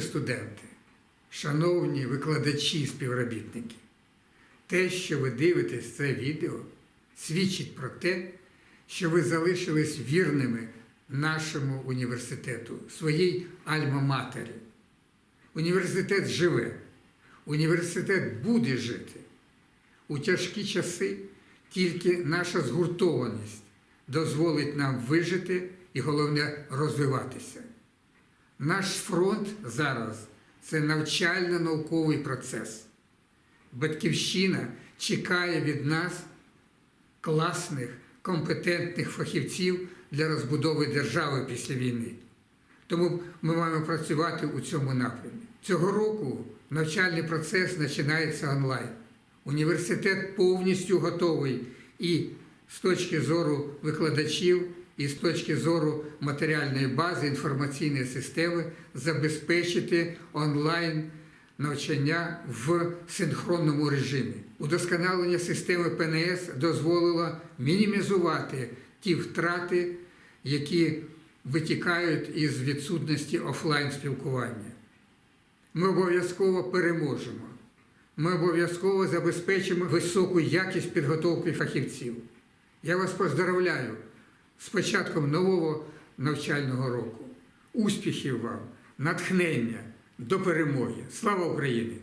студенти, шановні викладачі співробітники, те, що ви дивитесь це відео, свідчить про те, що ви залишились вірними нашому університету, своїй альма-матері. Університет живе, університет буде жити. У тяжкі часи тільки наша згуртованість дозволить нам вижити і головне розвиватися. Наш фронт зараз це навчально-науковий процес. Батьківщина чекає від нас класних, компетентних фахівців для розбудови держави після війни. Тому ми маємо працювати у цьому напрямі. Цього року навчальний процес починається онлайн. Університет повністю готовий і з точки зору викладачів, і з точки зору матеріальної бази інформаційної системи забезпечити онлайн навчання в синхронному режимі. Удосконалення системи ПНС дозволило мінімізувати ті втрати, які витікають із відсутності офлайн спілкування. Ми обов'язково переможемо. Ми обов'язково забезпечимо високу якість підготовки фахівців. Я вас поздравляю з початком нового навчального року. Успіхів вам, натхнення до перемоги. Слава Україні!